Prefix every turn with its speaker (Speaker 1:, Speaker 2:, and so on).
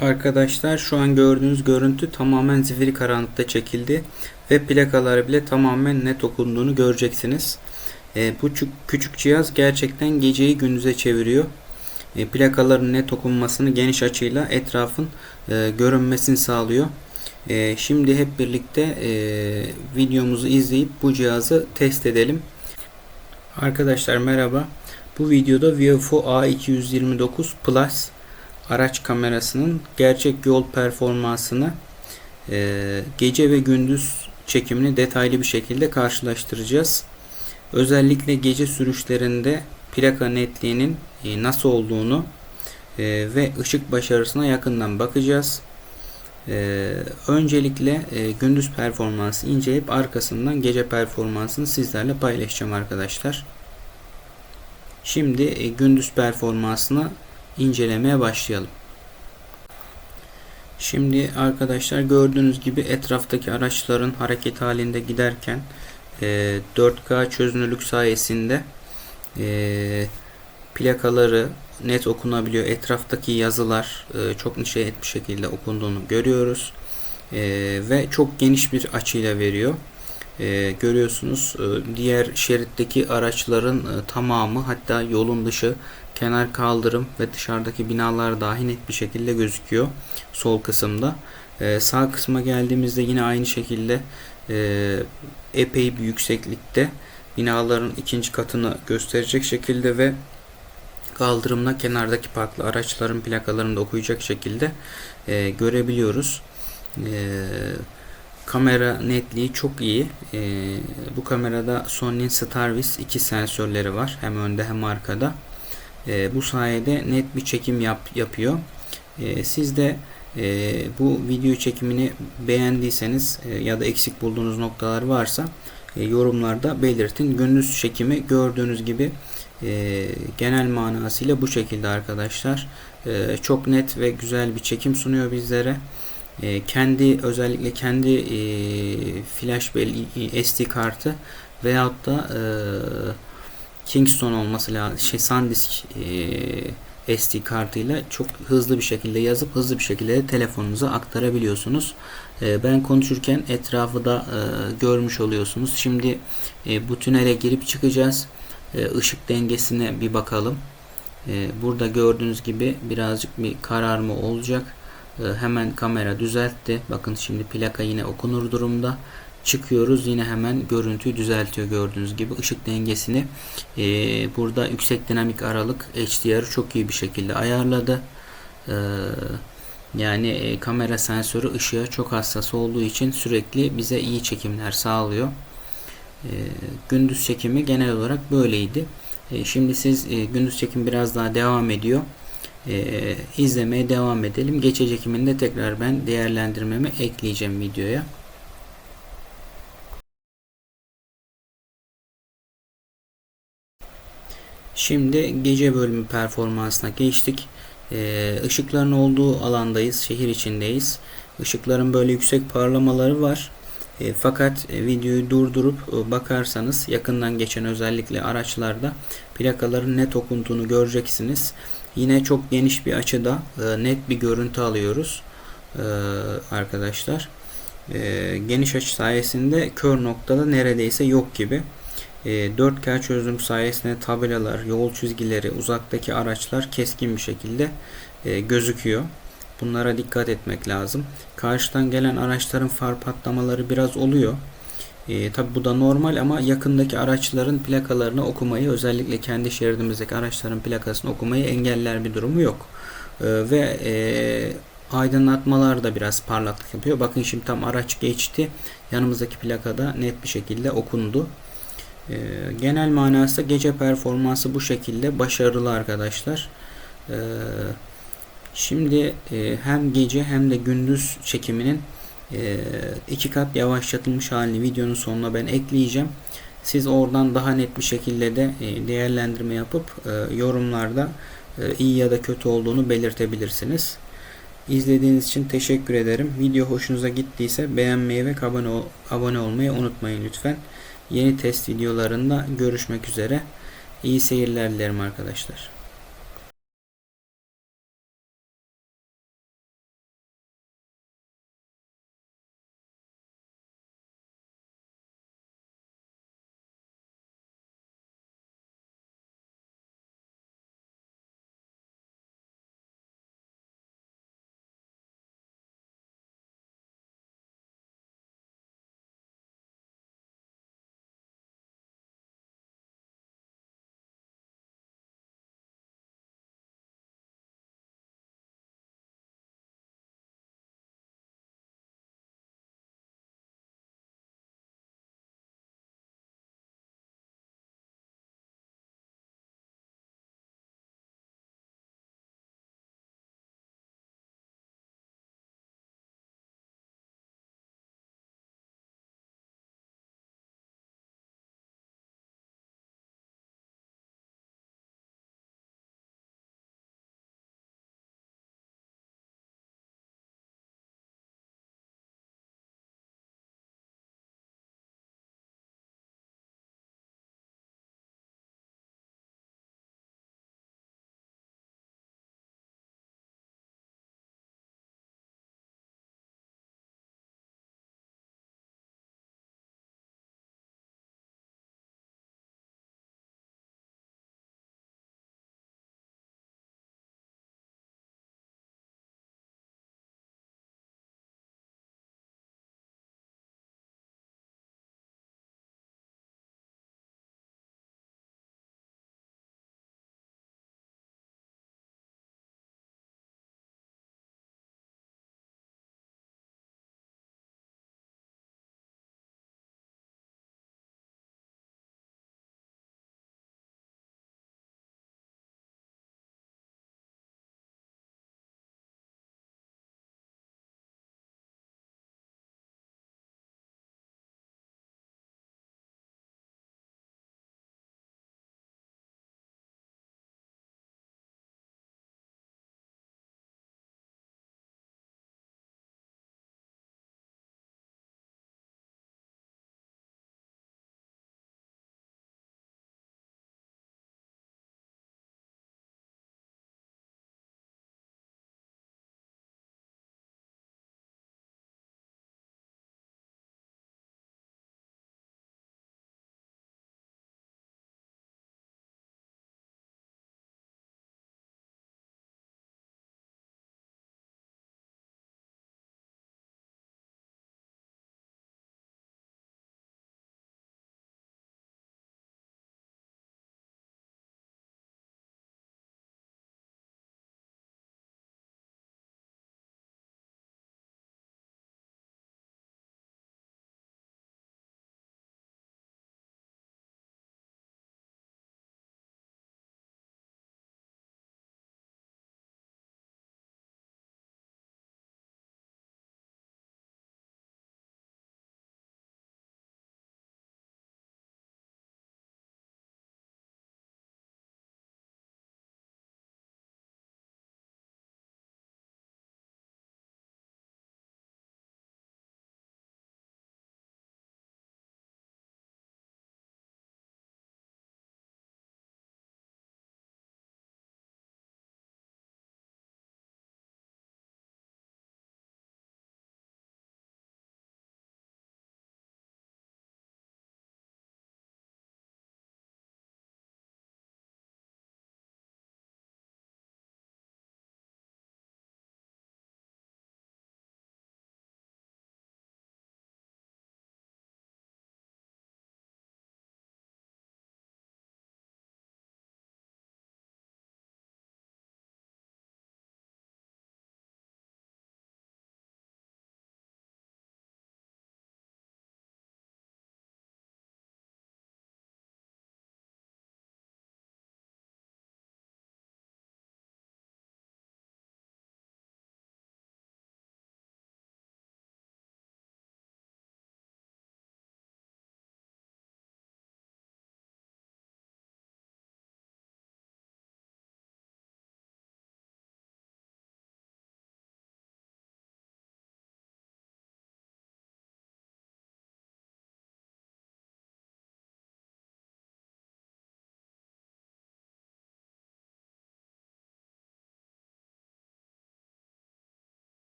Speaker 1: Arkadaşlar şu an gördüğünüz görüntü tamamen zifiri karanlıkta çekildi ve plakaları bile tamamen net okunduğunu göreceksiniz. E, bu çü- küçük cihaz gerçekten geceyi gündüze çeviriyor. E, plakaların net okunmasını geniş açıyla etrafın e, görünmesini sağlıyor. E, şimdi hep birlikte e, videomuzu izleyip bu cihazı test edelim. Arkadaşlar merhaba. Bu videoda Viofo A229 Plus araç kamerasının gerçek yol performansını e, gece ve gündüz çekimini detaylı bir şekilde karşılaştıracağız. Özellikle gece sürüşlerinde plaka netliğinin e, nasıl olduğunu e, ve ışık başarısına yakından bakacağız. E, öncelikle e, gündüz performansı inceleyip arkasından gece performansını sizlerle paylaşacağım arkadaşlar. Şimdi e, gündüz performansına incelemeye başlayalım. Şimdi arkadaşlar gördüğünüz gibi etraftaki araçların hareket halinde giderken e, 4K çözünürlük sayesinde e, plakaları net okunabiliyor. Etraftaki yazılar e, çok net bir şekilde okunduğunu görüyoruz. E, ve çok geniş bir açıyla veriyor. E, görüyorsunuz e, diğer şeritteki araçların e, tamamı hatta yolun dışı kenar kaldırım ve dışarıdaki binalar dahi net bir şekilde gözüküyor sol kısımda. Ee, sağ kısma geldiğimizde yine aynı şekilde e, epey bir yükseklikte binaların ikinci katını gösterecek şekilde ve kaldırımla kenardaki parklı araçların plakalarını da okuyacak şekilde e, görebiliyoruz. E, kamera netliği çok iyi. E, bu kamerada Sony'nin Starvis 2 sensörleri var. Hem önde hem arkada. E, bu sayede net bir çekim yap, yapıyor. E, siz de e, bu video çekimini beğendiyseniz e, ya da eksik bulduğunuz noktalar varsa e, yorumlarda belirtin. Gündüz çekimi gördüğünüz gibi e, genel manasıyla bu şekilde arkadaşlar. E, çok net ve güzel bir çekim sunuyor bizlere. E, kendi özellikle kendi e, flash SD kartı veyahut da e, Kingston olması lazım. Şey SanDisk e, SD kartıyla çok hızlı bir şekilde yazıp hızlı bir şekilde telefonunuza aktarabiliyorsunuz. E, ben konuşurken etrafı da e, görmüş oluyorsunuz. Şimdi e, bu tünele girip çıkacağız. E, ışık dengesine bir bakalım. E, burada gördüğünüz gibi birazcık bir kararma olacak. E, hemen kamera düzeltti. Bakın şimdi plaka yine okunur durumda çıkıyoruz. Yine hemen görüntüyü düzeltiyor gördüğünüz gibi. Işık dengesini e, burada yüksek dinamik aralık HDR'ı çok iyi bir şekilde ayarladı. E, yani e, kamera sensörü ışığa çok hassas olduğu için sürekli bize iyi çekimler sağlıyor. E, gündüz çekimi genel olarak böyleydi. E, şimdi siz e, gündüz çekim biraz daha devam ediyor. E, izlemeye devam edelim. Gece çekiminde tekrar ben değerlendirmemi ekleyeceğim videoya Şimdi gece bölümü performansına geçtik. Ee, ışıkların olduğu alandayız. Şehir içindeyiz. Işıkların böyle yüksek parlamaları var. E, fakat videoyu durdurup e, bakarsanız yakından geçen özellikle araçlarda plakaların net okunduğunu göreceksiniz. Yine çok geniş bir açıda e, net bir görüntü alıyoruz e, arkadaşlar. E, geniş açı sayesinde kör noktada neredeyse yok gibi. 4K e, çözünürlük sayesinde tabelalar, yol çizgileri, uzaktaki araçlar keskin bir şekilde e, gözüküyor. Bunlara dikkat etmek lazım. Karşıdan gelen araçların far patlamaları biraz oluyor. E, Tabi bu da normal ama yakındaki araçların plakalarını okumayı özellikle kendi şeridimizdeki araçların plakasını okumayı engeller bir durumu yok. E, ve e, aydınlatmalar da biraz parlaklık yapıyor. Bakın şimdi tam araç geçti. Yanımızdaki plakada net bir şekilde okundu. Ee, genel manası gece performansı bu şekilde başarılı arkadaşlar. Ee, şimdi e, hem gece hem de gündüz çekiminin e, iki kat yavaşlatılmış halini videonun sonuna ben ekleyeceğim. Siz oradan daha net bir şekilde de e, değerlendirme yapıp yorumlarda iyi ya da kötü olduğunu belirtebilirsiniz. İzlediğiniz için teşekkür ederim. Video hoşunuza gittiyse beğenmeyi ve abone, abone olmayı unutmayın lütfen. Yeni test videolarında görüşmek üzere. İyi seyirler dilerim arkadaşlar.